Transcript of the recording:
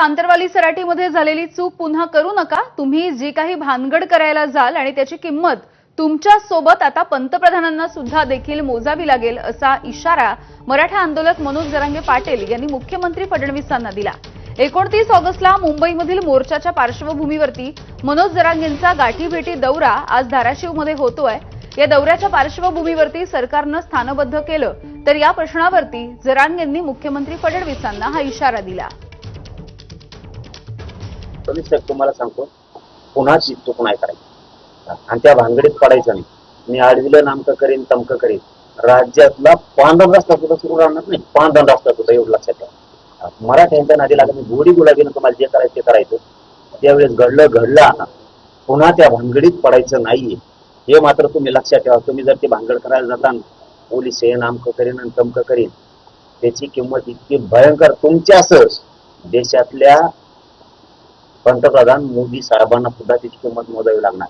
आंतरवाली सराटीमध्ये झालेली चूक पुन्हा करू नका. तुम्ही जी काही भानगड करायला जाल आणि त्याची किंमत तुमच्यासोबत आता पंतप्रधानांना सुद्धा देखील मोजावी लागेल असा इशारा मराठा आंदोलक मनोज जरांगे पाटील यांनी मुख्यमंत्री फडणवीसांना दिला. एकोणतीस ऑगस्टला मुंबईमधील मोर्चाच्या पार्श्वभूमीवरती मनोज जरांगेंचा गाठीभेटी दौरा आज धाराशिवमध्ये होतोय. या दौऱ्याच्या पार्श्वभूमीवरती सरकारनं स्थानबद्ध केलं तर या प्रश्नावरती जरांगेंनी मुख्यमंत्री फडणवीसांना हा इशारा दिला. सविस्तर साहेब तुम्हाला सांगतो पुन्हा शिकतो नाही करायची. आणि त्या भानगडीत पडायचं नाही. मी आडविलं नामकं करीन तमकं करीन. राज्यातला पांढरा रस्ता सुद्धा सुरू राहणार नाही. पांढरा रस्ता सुद्धा एवढं लक्षात ठेवा. मराठ्यांच्या नादी मी गोडी गुलाबीनं तुम्हाला जे करायचं ते करायचं. त्यावेळेस घडलं घडलं आता. पुन्हा त्या भानगडीत पडायचं नाहीये. हे मात्र तुम्ही लक्षात ठेवा. तुम्ही जर ते भानगड करायला जाता पोलीस हे नामकं करीन आणि तमकं करीन. त्याची किंमत इतकी भयंकर. तुमच्यासच देशातल्या पंतप्रधान मोदी साहेबांना सुद्धा त्याची किंमत मोजावी लागणार.